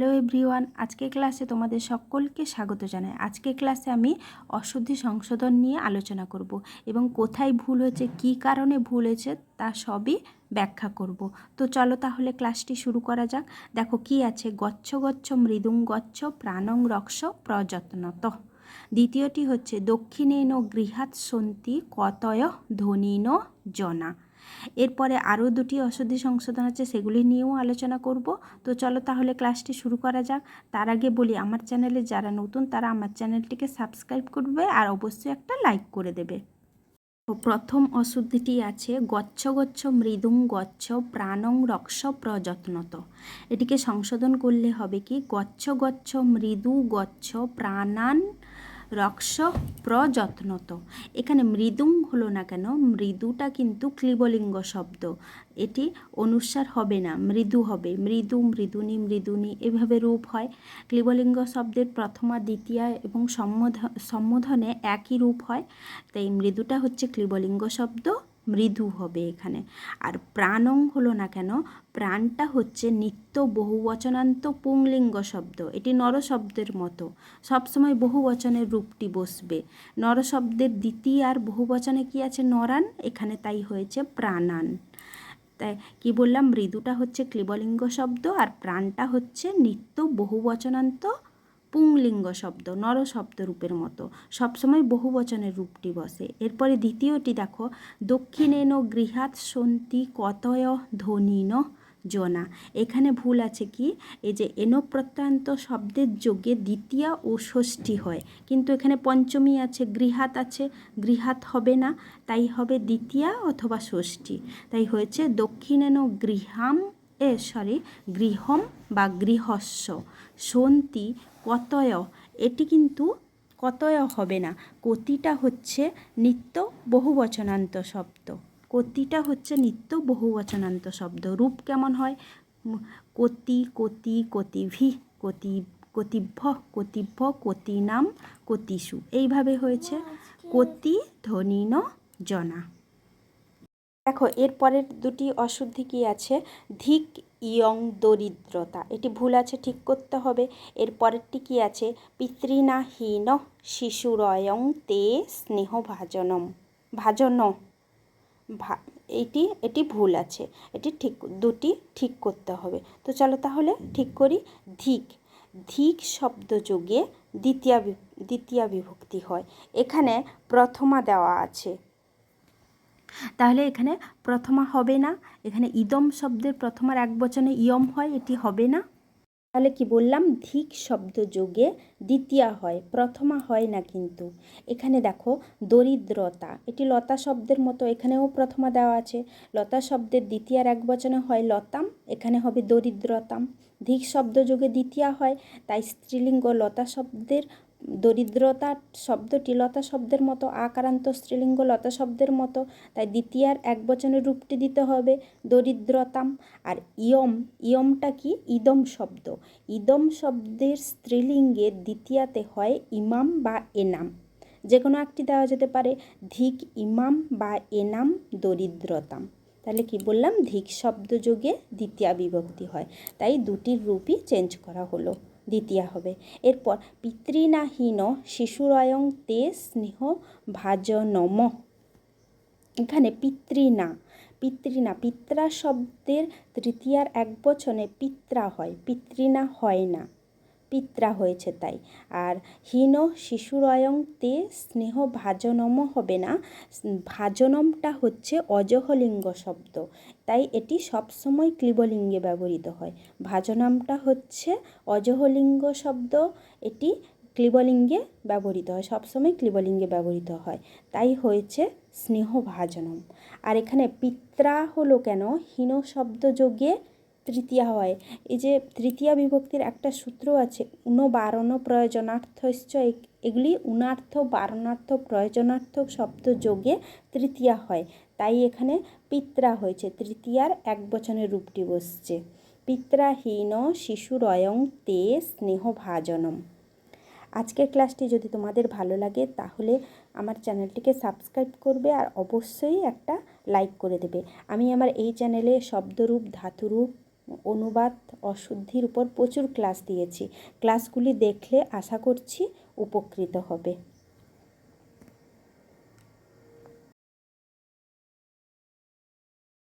Hello everyone, আজকে ক্লাসে তোমাদের সকলকে স্বাগত জানাই। আজকে ক্লাসে আমি অশুদ্ধি সংশোধন নিয়ে আলোচনা করব এবং কোথায় ভুল হয়েছে, কী কারণে ভুল হয়েছে তা সবই ব্যাখ্যা করব। তো চলো তাহলে ক্লাসটি শুরু করা যাক। দেখো কি আছে গচ্ছ গচ্ছ মৃদুং গচ্ছ প্রাণং রক্ষ প্রযত্নত দ্বিতীয়টি হচ্ছে দক্ষিণেন গৃহাৎ সন্তি কতয় ধনীন জনা। এরপরে আরও দুটি অশুদ্ধি সংশোধন আছে, সেগুলি নিয়েও আলোচনা করব। তো চলো তাহলে ক্লাসটি শুরু করা যাক। তার আগে বলি, আমার চ্যানেলে যারা নতুন, তারা আমার চ্যানেলটিকে সাবস্ক্রাইব করবে আর অবশ্যই একটা লাইক করে দেবে। প্রথম অশুদ্ধিটি আছে, গচ্ছ গচ্ছ মৃদুং গচ্ছ প্রাণং রক্ষ প্রযত্নত। এটিকে সংশোধন করলে হবে কি, গচ্ছ গচ্ছ মৃদু গচ্ছ প্রাণান রক্ষ প্রযত্নত। এখানে মৃদুং হলো না কেন? মৃদুটা কিন্তু ক্লিবলিঙ্গ শব্দ। এটি অনুসার হবে না, মৃদু হবে। মৃদু, মৃদুনি মৃদুনি এভাবে রূপ হয়। ক্লিবলিঙ্গ শব্দের প্রথমা, দ্বিতীয়া এবং সম্বোধ সম্বোধনে একই রূপ হয়। তাই মৃদুটা হচ্ছে ক্লিবলিঙ্গ শব্দ মৃদু হবে এখানে। আর প্রাণং হলো না কেন, প্রাণটা হচ্ছে নিত্য বহুবচনান্ত পুংলিঙ্গ শব্দ। এটি নর শব্দের মতো। সবসময় বহুবচনের রূপটি বসবে। নর শব্দের দ্বিতীয় আর বহুবচনে কি আছে? নরান। এখানে তাই হয়েছে প্রাণান। তাই কি বললাম? মৃদুটা হচ্ছে ক্লিবলিঙ্গ শব্দ আর প্রাণটা হচ্ছে নিত্য বহুবচনান্ত পুংলিঙ্গ শব্দ নর শব্দ রূপের মতো। সবসময় বহুবচনের রূপটি বসে। এরপরে দ্বিতীয়টি দেখো, দক্ষিণেন গৃহাৎ সন্তি কতয় ধনীন জনা। এখানে ভুল আছে কি? এই যে এনো প্রত্যয়ন্ত শব্দের যোগে দ্বিতীয় ও ষষ্ঠী হয়। কিন্তু এখানে পঞ্চমী আছে গৃহাত আছে গৃহাত হবে না, তাই হবে দ্বিতীয়া অথবা ষষ্ঠী। তাই হয়েছে দক্ষিণেন গৃহাম, এ সরি গৃহম বা গৃহস্য সন্তি কতয়? এটি কিন্তু কতয় হবে না? কতিটা হচ্ছে নিত্য বহুবচনান্ত শব্দ। কতিটা হচ্ছে নিত্য বহুবচনান্ত শব্দ। রূপ কেমন হয়? কতি কতি, কতিভি, কতি, কতিভ্য কতিভ্য, কতিনাম কতিষু এইভাবে হয়েছে। কতি ধনীন জনা। দেখো এরপরের দুটি অশুদ্ধি কি আছে? ধিক ইয়ং দরিদ্রতা। এটি ভুল আছে, ঠিক করতে হবে। এর পরেরটি কি আছে? পিতৃনাহীন শিশুরয়ং তে স্নেহ ভাজনম ভাজন ভা এইটি এটি ভুল আছে। এটি ঠিক, দুটি ঠিক করতে হবে। তো চলো তাহলে ঠিক করি। ধিক। ধিক শব্দ যোগে দ্বিতীয় দ্বিতীয় বিভক্তি হয়। এখানে প্রথমা দেওয়া আছে। তাহলে এখানে প্রথমা হবে না। এখানে ইদম শব্দের প্রথমার এক বচনে ইয়ম হয়, এটি হবে না। তাহলে কি বললাম? ধিক শব্দ যোগে দ্বিতীয়া হয়, প্রথমা হয় না কিন্তু। এখানে দেখো, দরিদ্রতা, এটি লতা শব্দের মতো, এখানেও প্রথমা দেওয়া আছে। লতা শব্দের দ্বিতীয়ার এক বচনে হয় লতাম, এখানে হবে দরিদ্রতাম। ধিক শব্দ যোগে দ্বিতীয়া হয়, তাই স্ত্রীলিঙ্গ লতা শব্দের দরিদ্রতা শব্দটি লতা শব্দের মতো, আকারান্ত স্ত্রীলিঙ্গ লতা শব্দের মতো, তাই দ্বিতীয়ার এক বচনের রূপটি দিতে হবে, দরিদ্রতাম। আর ইয়ম, ইয়মটা কি? ইদম শব্দ। ইদম শব্দের স্ত্রীলিঙ্গের দ্বিতীয়াতে হয় ইমাম বা এনাম। যে কোনো একটি দেওয়া যেতে পারে, ধিক ইমাম বা এনাম দরিদ্রতাম। তাহলে কি বললাম? ধিক শব্দ যোগে দ্বিতীয়া বিভক্তি হয়। তাই দুটির রূপই চেঞ্জ করা হলো। দ্বিতীয়া হবে। এরপর, পিতৃনাহীন শিশুরয়ং তে স্নেহ ভাজনম এখানে পিতৃনা পিতৃনা পিত্রা শব্দের তৃতীয়ার এক বচনে পিত্রা হয়, পিতৃনা হয় না। পিত্রা হয়েছে তাই। আর হীন শিশুরয়ং তে স্নেহ ভাজনম হবে না। ভাজনমটা হচ্ছে অজহলিঙ্গ শব্দ। তাই এটি সবসময় ক্লিবলিঙ্গে ব্যবহৃত হয়। ভাজনামটা হচ্ছে অজহলিঙ্গ শব্দ। এটি ক্লিবলিঙ্গে ব্যবহৃত হয়, সবসময় ক্লিবলিঙ্গে ব্যবহৃত হয়। তাই হয়েছে স্নেহ ভাজনম। আর এখানে পিত্রা হলো কেন? হীন শব্দ যোগে তৃতীয়া হয়। এই যে তৃতীয়া বিভক্তির একটা সূত্র আছে, উন বারণ প্রয়োজনার্থশ্চ এগুলি উনার্থ বারণার্থ প্রয়োজনার্থ শব্দ যোগে তৃতীয়া হয়। তাই এখানে পিত্রা হয়েছে। তৃতীয়ার এক বচনের রূপটি বসছে। পিত্রাহীন শিশুরয়ং তে স্নেহ ভাজনম। আজকের ক্লাসটি যদি তোমাদের ভালো লাগে, তাহলে আমার চ্যানেলটিকে সাবস্ক্রাইব করবে আর অবশ্যই একটা লাইক করে দেবে। আমি আমার এই চ্যানেলে শব্দরূপ, ধাতুরূপ অনুবাদ অশুদ্ধির উপর প্রচুর ক্লাস দিয়েছি। ক্লাসগুলি দেখলে আশা করছি উপকৃত হবে।